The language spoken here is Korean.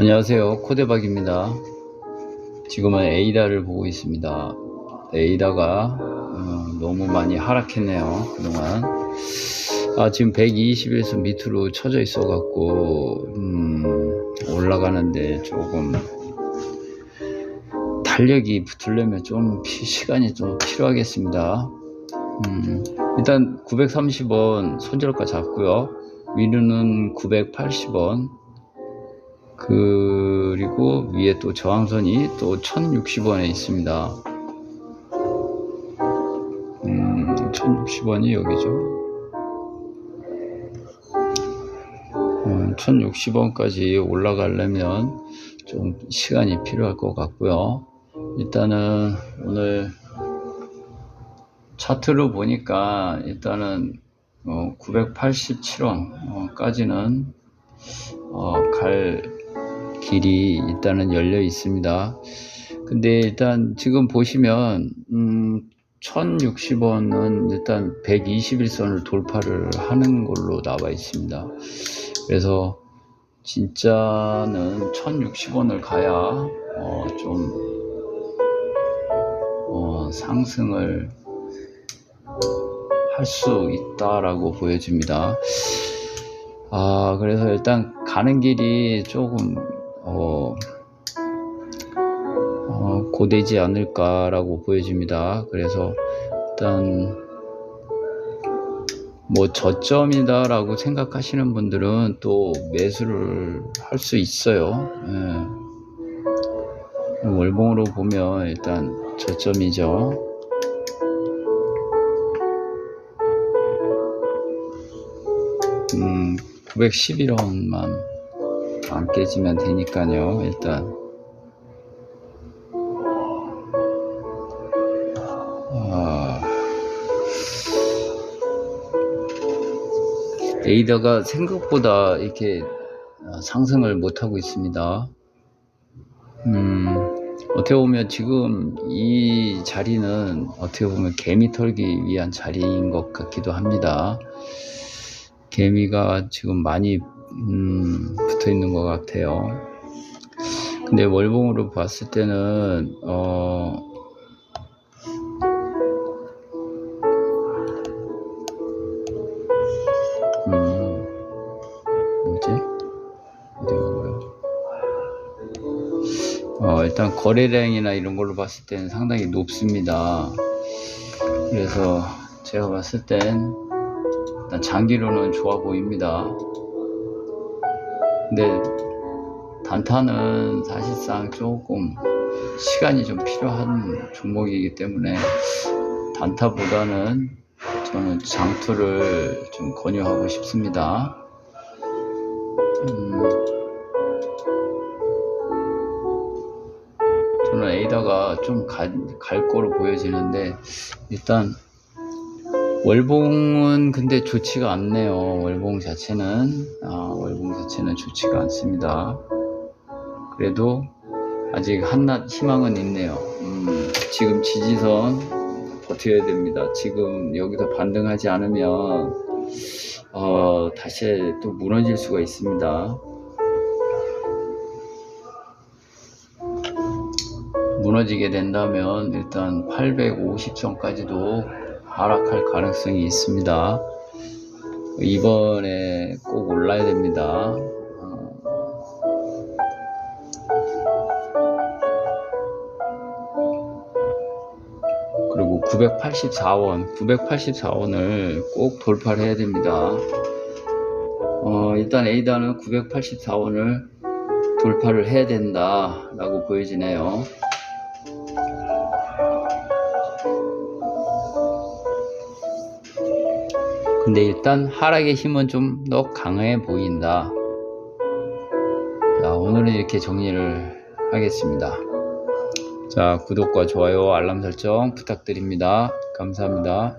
안녕하세요. 코데박입니다. 지금은 에이다를 보고 있습니다. 에이다가 어, 너무 많이 하락했네요. 그동안. 아, 지금 120에서 밑으로 쳐져 있어 갖고 음, 올라가는데 조금 탄력이 붙으려면 좀 피- 시간이 좀 필요하겠습니다. 음, 일단 930원 손절가 잡고요. 위로는 980원. 그리고 위에 또 저항선이 또 1060원에 있습니다. 음, 1060원이 여기죠. 음, 1060원까지 올라가려면 좀 시간이 필요할 것 같고요. 일단은 오늘 차트로 보니까 일단은 987원까지는 어, 갈 길이 일단은 열려 있습니다. 근데 일단 지금 보시면 음, 1060원은 일단 121선을 돌파를 하는 걸로 나와 있습니다. 그래서 진짜는 1060원을 가야 어, 좀 어, 상승을 할 수 있다라고 보여집니다. 아, 그래서 일단 가는 길이 조금, 어, 어, 고되지 않을까라고 보여집니다. 그래서 일단, 뭐 저점이다라고 생각하시는 분들은 또 매수를 할 수 있어요. 예. 월봉으로 보면 일단 저점이죠. 음, 911원만 안 깨지면 되니까요, 일단. 아, 에이다가 생각보다 이렇게 어, 상승을 못하고 있습니다. 음, 어떻게 보면 지금 이 자리는 어떻게 보면 개미 털기 위한 자리인 것 같기도 합니다. 개미가 지금 많이 음, 붙어 있는 것 같아요. 근데 월봉으로 봤을 때는 어, 음, 뭐지? 어디가 뭐야? 어, 일단 거래량이나 이런 걸로 봤을 때는 상당히 높습니다. 그래서 제가 봤을 땐 일단 장기로는 좋아 보입니다. 근데 단타는 사실상 조금 시간이 좀 필요한 종목이기 때문에 단타보다는 저는 장투를 좀 권유하고 싶습니다. 음, 저는 에이다가 좀 갈 거로 보여지는데 일단 월봉은 근데 좋지가 않네요. 월봉 자체는 아, 월봉 자체는 좋지가 않습니다. 그래도 아직 한낱 희망은 있네요. 음, 지금 지지선 버텨야 됩니다. 지금 여기서 반등하지 않으면 어, 다시 또 무너질 수가 있습니다. 무너지게 된다면 일단 850선까지도 하락할 가능성이 있습니다. 이번에 꼭 올라야 됩니다. 어, 그리고 984원, 984원을 꼭 돌파를 해야 됩니다. 어, 일단 에이다는 984원을 돌파를 해야 된다라고 보여지네요. 근데 일단 하락의 힘은 좀 더 강해 보인다. 자, 오늘은 이렇게 정리를 하겠습니다. 자, 구독과 좋아요, 알람 설정 부탁드립니다. 감사합니다.